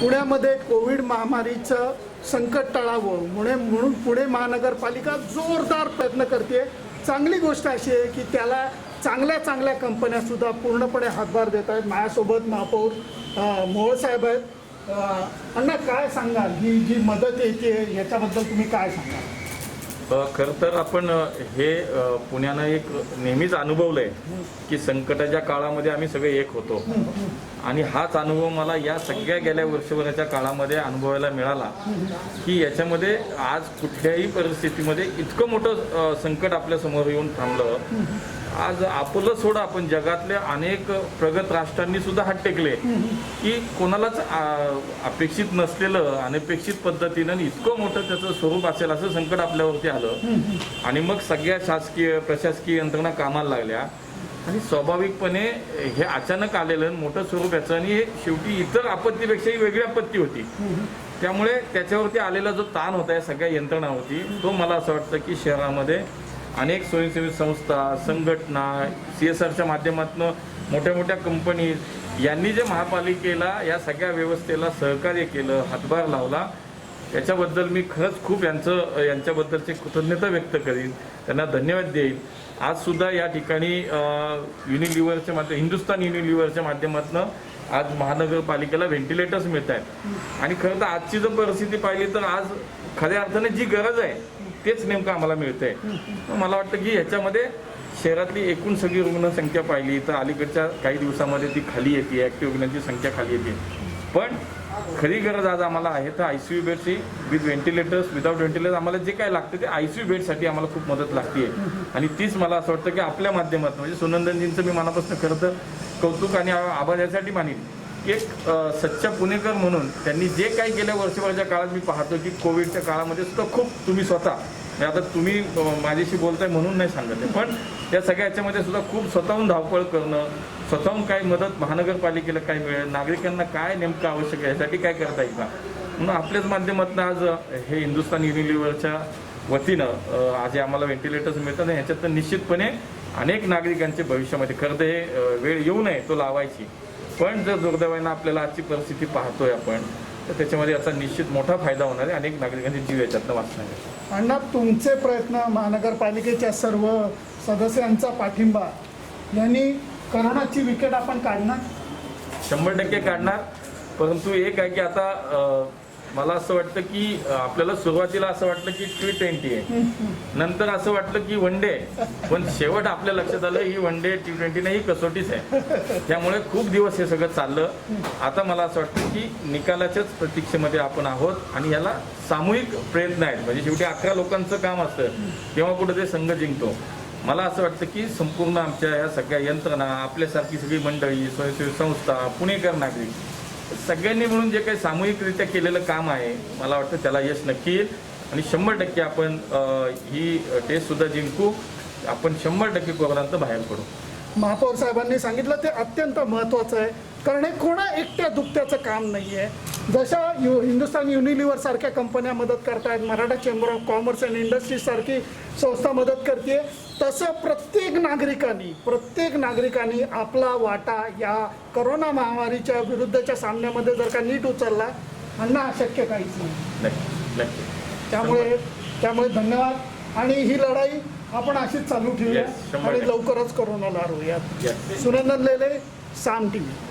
पुण्यामध्ये कोविड महामारीचं संकट टळावं म्हणून म्हणून पुणे महानगरपालिका जोरदार प्रयत्न करते चांगली गोष्ट अशी आहे की त्याला चांगल्या चांगल्या कंपन्या सुद्धा पूर्णपणे हातभार देत आहेत. माझ्यासोबत महापौर मोहोळ साहेब आहेत. अण्णा काय सांगाल? ही जी मदत येते याच्याबद्दल तुम्ही काय सांगाल? खरं तर आपण हे पुण्यानं एक नेहमीच अनुभवलंय की संकटाच्या काळामध्ये आम्ही सगळे एक होतो. आणि हाच अनुभव मला या सगळ्या गेल्या वर्षभराच्या काळामध्ये अनुभवायला मिळाला. की याच्यामध्ये आज कुठल्याही परिस्थितीमध्ये इतकं मोठं संकट आपल्यासमोर येऊन थांबलं. आज आपलं सोडा आपण जगातल्या अनेक प्रगत राष्ट्रांनी सुद्धा हात टेकले. की कोणालाच अपेक्षित नसलेलं अनपेक्षित पद्धतीनं आणि इतकं मोठं त्याचं स्वरूप असेल असं संकट आपल्यावरती आलं. आणि मग सगळ्या शासकीय प्रशासकीय यंत्रणा कामाला लागल्या. आणि स्वाभाविकपणे हे अचानक आलेलं मोठं स्वरूप याचं आणि हे शेवटी इतर आपत्तीपेक्षाही वेगळी आपत्ती होती. त्यामुळे त्याच्यावरती आलेला जो ताण होता या सगळ्या यंत्रणा होती तो मला असं वाटतं की शहरामध्ये अनेक स्वयंसेवी संस्था संघटना सी एस आरच्या माध्यमातून मोठ्या मोठ्या कंपनीज यांनी जे महापालिकेला या सगळ्या व्यवस्थेला सहकार्य केलं हातभार लावला याच्याबद्दल मी खरंच खूप यांचं यांच्याबद्दलची कृतज्ञता व्यक्त करीन. त्यांना धन्यवाद देईन. आज सुद्धा या ठिकाणी युनिलिव्हरच्या माध्यम हिंदुस्तान युनिलिव्हरच्या माध्यमातून आज महानगरपालिकेला व्हेंटिलेटर्स मिळत आहेत आणि खरं तर आजची जर परिस्थिती पाहिली तर आज खऱ्या अर्थाने जी गरज आहे तेच नेमकं आम्हाला मिळतंय. मला वाटतं की ह्याच्यामध्ये शहरातली एकूण सगळी रुग्णसंख्या पाहिली तर अलीकडच्या काही दिवसामध्ये ती खाली येते ॲक्टिव्ह रुग्णांची संख्या खाली येते. पण खरी गरज आज आम्हाला आहे तर आय सी यू बेडची विथ व्हेंटिलेटर्स विदाउट व्हेंटिलेटर्स आम्हाला जे काय लागतं ते आय सी यू बेडसाठी आम्हाला खूप मदत लागते आणि तीच मला असं वाटतं की आपल्या माध्यमातून म्हणजे सुनंदनजींचं मी मनापासून खरं तर कौतुक आणि आभार यासाठी मानेन की एक सच्चा पुणेकर म्हणून त्यांनी जे काही गेल्या वर्षभराच्या काळात मी पाहतो की कोविडच्या काळामध्ये सुद्धा खूप तुम्ही स्वतः आता तुम्ही माझ्याशी बोलताय म्हणून नाही सांगत आहे. पण या सगळ्या याच्यामध्ये सुद्धा खूप स्वतःहून धावपळ करणं स्वतःहून काय मदत महानगरपालिकेला काय मिळेल नागरिकांना काय नेमकं आवश्यक आहे यासाठी काय करता येईल का? म्हणून आपल्याच माध्यमातून आज हे हिंदुस्तान युनिलिव्हरच्या वतीनं आज आम्हाला व्हेंटिलेटर्स मिळतात आणि ह्याच्यात निश्चितपणे अनेक नागरिकांचे भविष्यामध्ये खरं तर हे वेळ येऊ नये तो लावायची. पण जर दुर्दैवानं आपल्याला आजची परिस्थिती पाहतोय आपण तर त्याच्यामध्ये याचा निश्चित मोठा फायदा होणार आहे. अनेक नागरिकांचे जीव याच्यातनं वाचणार आहे अण्णा तुमचे प्रयत्न महानगरपालिकेच्या सर्व सदस्यांचा पाठिंबा. यांनी करोनाची विकेट आपण काढणार? शंभर टक्के काढणार. परंतु एक आहे की आता मला असं वाटतं की आपल्याला सुरुवातीला असं वाटलं की टी ट्वेंटी आहे. नंतर असं वाटलं की वन डे पण शेवट आपल्या लक्षात आलं ही वन डे टी ट्वेंटी नाही ही कसोटीच आहे. त्यामुळे खूप दिवस हे सगळं चाललं. आता मला असं वाटतं की निकालाच्याच प्रतीक्षेमध्ये आपण आहोत आणि याला सामूहिक प्रयत्न आहेत. म्हणजे शेवटी अकरा लोकांचं काम असतं तेव्हा कुठं ते संघ जिंकतो. मला असं वाटतं की संपूर्ण आमच्या या सगळ्या यंत्रणा आपल्यासारखी सगळी मंडळी स्वयंसेवी संस्था पुणेकर नागरिक सगळ्यांनी म्हणून जे काही सामूहिकरित्या केलेलं काम आहे मला वाटतं त्याला यश नक्की येईल. आणि शंभर टक्के आपण ही टेस्ट सुद्धा जिंकू. आपण शंभर टक्के कोरोनातून बाहेर पडू. महापौर साहेबांनी सांगितलं ते अत्यंत महत्त्वाचं आहे. कारण हे कोणा एकट्या दुखत्याचं काम नाही आहे जशा यु हिंदुस्तान युनिलिव्हर सारख्या कंपन्या मदत करतायत Maratha chamber of commerce and industries सारखी संस्था मदत करते तसं प्रत्येक नागरिकांनी प्रत्येक नागरिकांनी आपला वाटा या करोना महामारीच्या विरुद्धच्या सामन्यामध्ये जर का नीट उचलला अण्णा अशक्य काहीच नाही. त्यामुळे त्यामुळे धन्यवाद. आणि ही लढाई आपण अशीच चालू ठेवूया आणि. लवकरच करोनाला हरवूयात. Sunandan Lele Saam T V